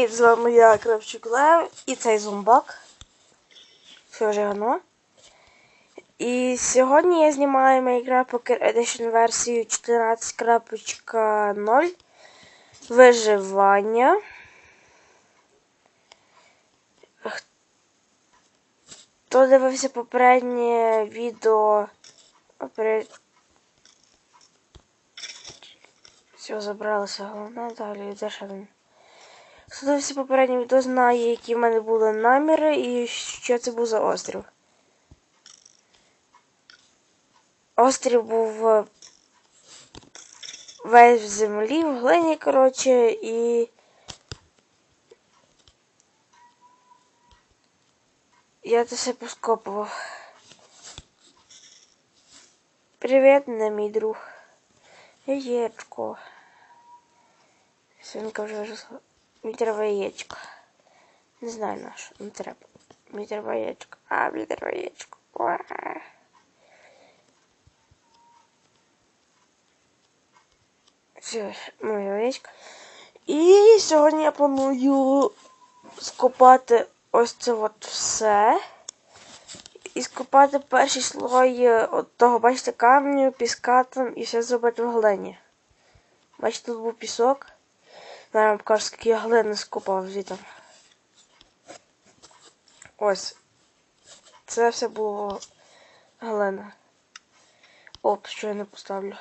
Привіт, з вами я, Кравчук Лев, і цей зомбак. Все вже воно. І сьогодні я знімаю Minecraft Poker Edition версію 14.0 Виживання. Хто дивився попереднє відео? Все, забралося головне, далі де ще він? Хто дивився попереднє відео знає, які в мене були наміри і що це був за острів. Острів був е, весь в землі, в глині, коротше, і. Я це все поскопував. Привіт, не мій друг. Яєчко. Свинка вже виросла. Треба яєчко. Не знаю на що, не треба. Треба яєчко. А, треба яєчко. Уа. Все, моє яєчко. І сьогодні я планую скопати ось це от все. І скопати перший слой от того, бачите, камню, піска там і все зробити в глині. Бачите, тут був пісок. Зараз вам покажу, скільки я глини скопав звідти. Ось. Це все було глина. Оп, що я не поставлю.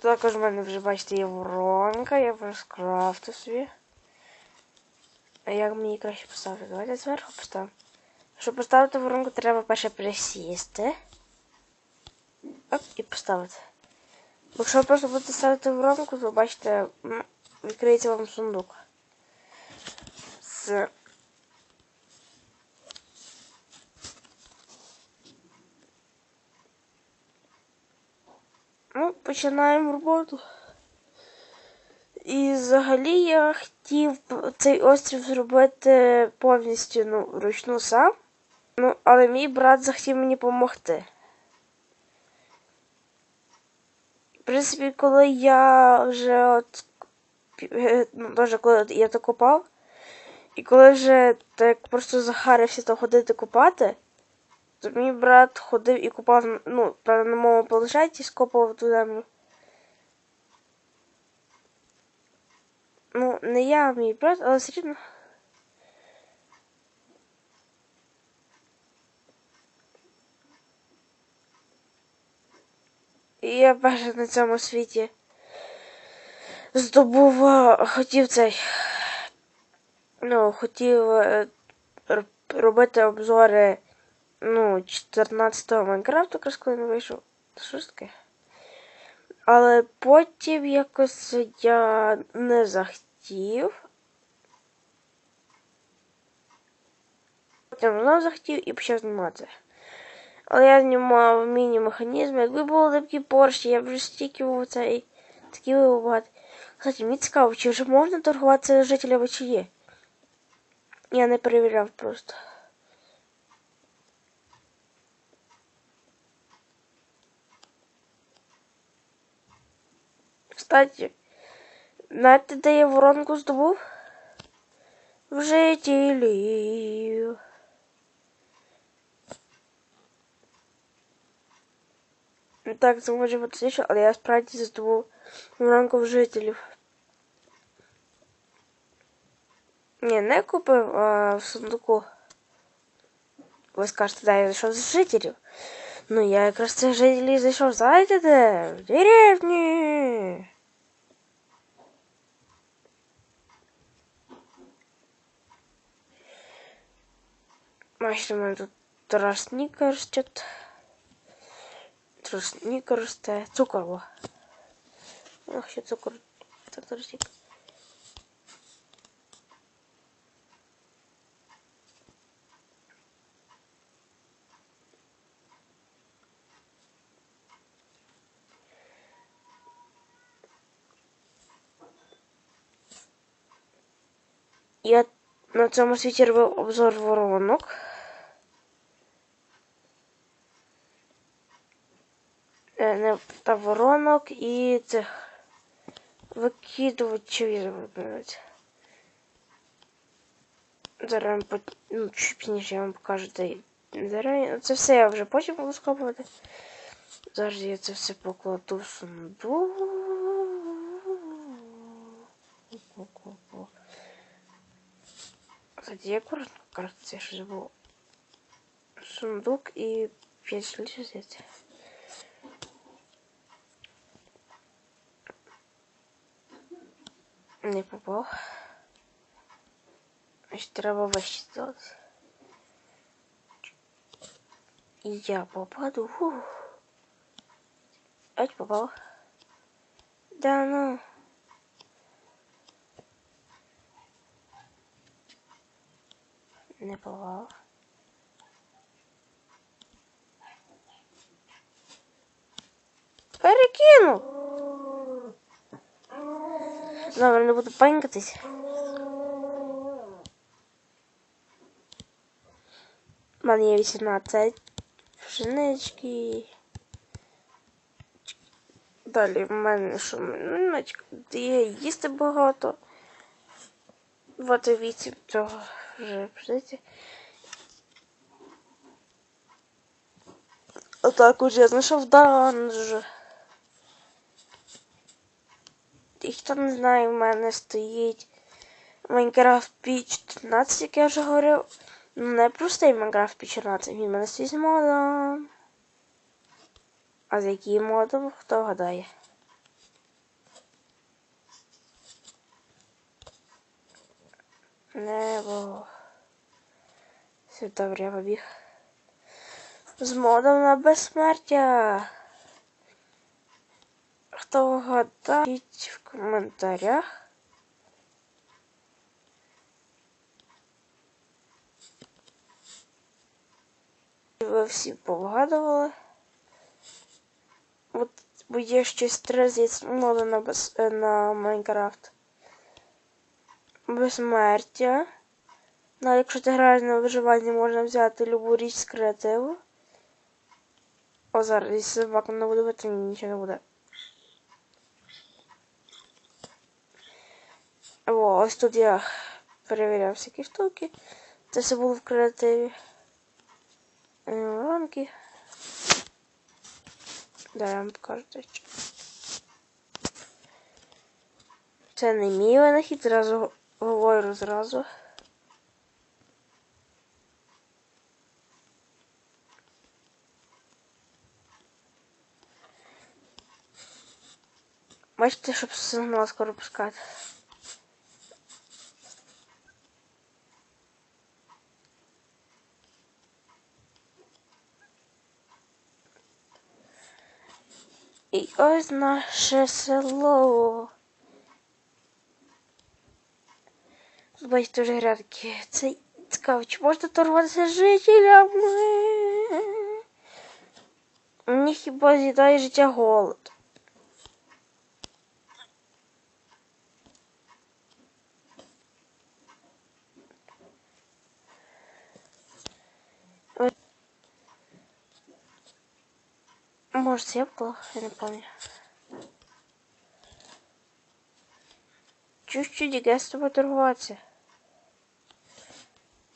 Також в мене вже, бачите, є воронка, я вже скрафтив собі. А як мені краще поставити? Давайте зверху поставимо. Щоб поставити воронку, треба перше присісти. Оп, і поставити. Якщо ви просто будете ставити воронку, то бачите, відкриється вам сундук. З Ну, починаємо роботу. І взагалі я хотів цей острів зробити повністю ну, вручну сам. Ну, але мій брат захотів мені допомогти. В принципі, коли я вже от е, ну, теж коли я то копав, і коли вже так просто захарився то ходити копати, то мій брат ходив і купав, ну, на моєму планшеті скопав ту землю. Ну, не я, а мій брат, але все рівно. І я перше на цьому світі здобув, хотів цей. Ну, хотів е, робити обзори ну, 14-го Майнкрафту, якраз коли не вийшов. Що ж таке? Але потім якось я не захотів. Потім знову захотів і почав знімати. Але я знімав міні-механізми. Якби були такі порші, я б вже стільки в цей такі вибувати. Кстати, мені цікаво, чи вже можна торгуватися жителями чи є? Я не перевіряв просто. Кстати, знаєте, де я воронку здобув? В жителів. Так, це може бути смішно, але я справді здобув воронку в жителів. Ні, не купив а в сундуку. Ви скажете, да, я зайшов з жителів. Ну, я якраз цих жителів зайшов, знаєте де? В деревні. Бачите, у мене тут тростник росте. Тростник росте. Цукор, во. Ах, ще цукор. Так, тростник. Я на цьому світі робив обзор воронок. Та воронок і цих викидувачів вибирають. Зараз по... ну, чуть пізніше я вам покажу, де зараз. Це все я вже потім буду скопувати. Зараз я це все покладу в сундук. Кстати, я аккуратно кажется, я же забыл. Сундук и пять лишь Не попал. Значит, треба вещи сделать. И я попаду. Фу. Опять попал. Да ну. Не попал. Перекинув. Не буду панькатись. У мене є 18 пшенички. Далі в мене що ну, є їсти багато. 28 цього вже пшениці. А також я знайшов данж. І хто не знає, в мене стоїть Майнкрафт p 14, як я вже говорив. Ну, не простий Майнкрафт p 14, він в мене стоїть з модом. А з яким модом, хто гадає? Небо. Все добре, я побіг. З модом на безсмертя. Хто вгадає в коментарях. Ви всі повгадували. От є щось три з моду на без, на Майнкрафт. Безсмертя. Ну, якщо ти граєш на виживанні, можна взяти любу річ з креативу. О, зараз, собаку не буду бити, нічого не буде. О, ось тут я перевіряв всякі штуки. Це все було в креативі. Рамки. Да, я вам покажу дещо. Це не мій винахід, зразу говорю зразу. Бачите, щоб сигнал скоро пускати. І ось наше село. Тут бачите вже грядки. Це цікаво, чи можна торгуватися з жителями? Мені хіба з'їдає життя голод. Может, я был, я не помню. Чуть-чуть я з тобою торгуватися.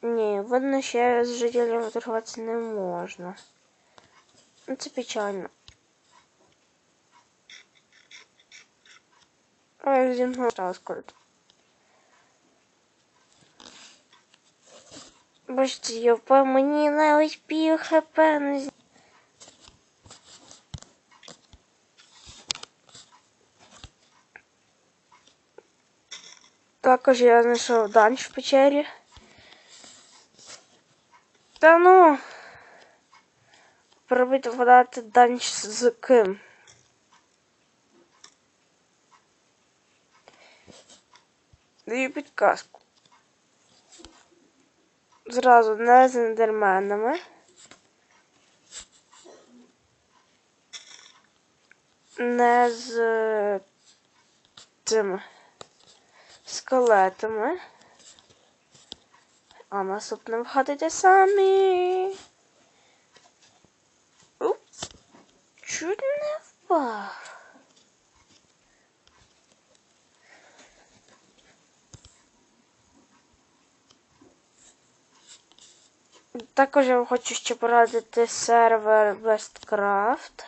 Ні, видно, ще з жителями торгуватися не можна. Ну, це печально. Ой, зімно стало скоро. Бачите, я впав, мені навіть пів хп не Також я знайшов данж в печері. Та ну пробити вгадати данж з ким. Даю підказку. Зразу не з ендерменами. Не з цими скелетами. А наступним вгадайте самі. Упс. Чуть не впав. Також я вам хочу ще порадити сервер Westcraft.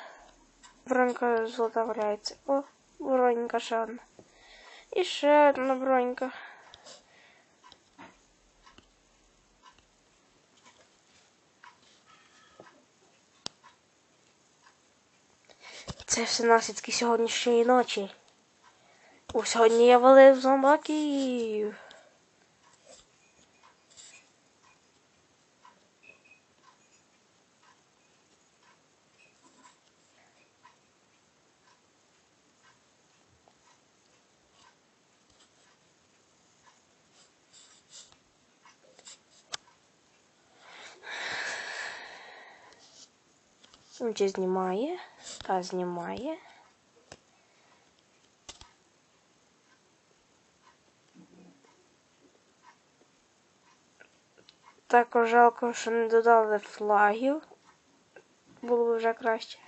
Воронька золота валяється. О, воронька шана. І ще одна бронька. Це все наслідки сьогоднішньої ночі. У сьогодні я валив зомбаків. Чи знімає? Та знімає. Також жалко, що не додали флагів. Було б вже краще.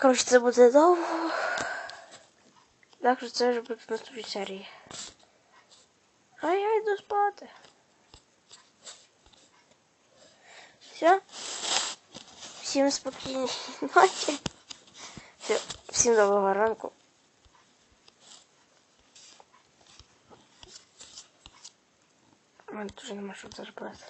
Коротше, це буде довго. Так що це вже буде в наступній серії. А я йду спати. Все. Всім спокійної ночі. Все. Всім доброго ранку. У мене дуже нема що зробити.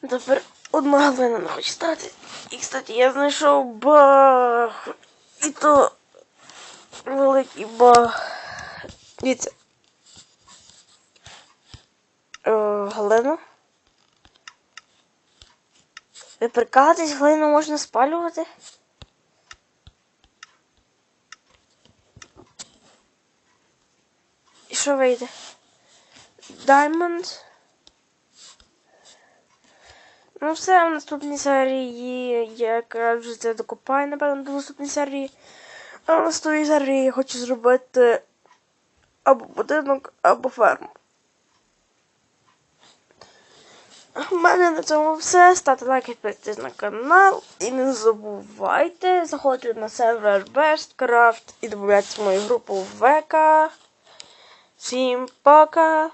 Тепер одна глина не хоче стати. І, кстати, я знайшов баг. І то великий баг. Дивіться. Е, глину. Ви прикалуєтесь, глину можна спалювати? І що вийде? Diamond. Ну, все, в наступній серії я вже це докопаю, напевно, до наступної серії. А в наступній серії я хочу зробити або будинок, або ферму. У мене на цьому все. Ставте лайки, підписуйтесь на канал. І не забувайте заходити на сервер Bestcraft і додаватися в мою групу в ВК. Всім пока!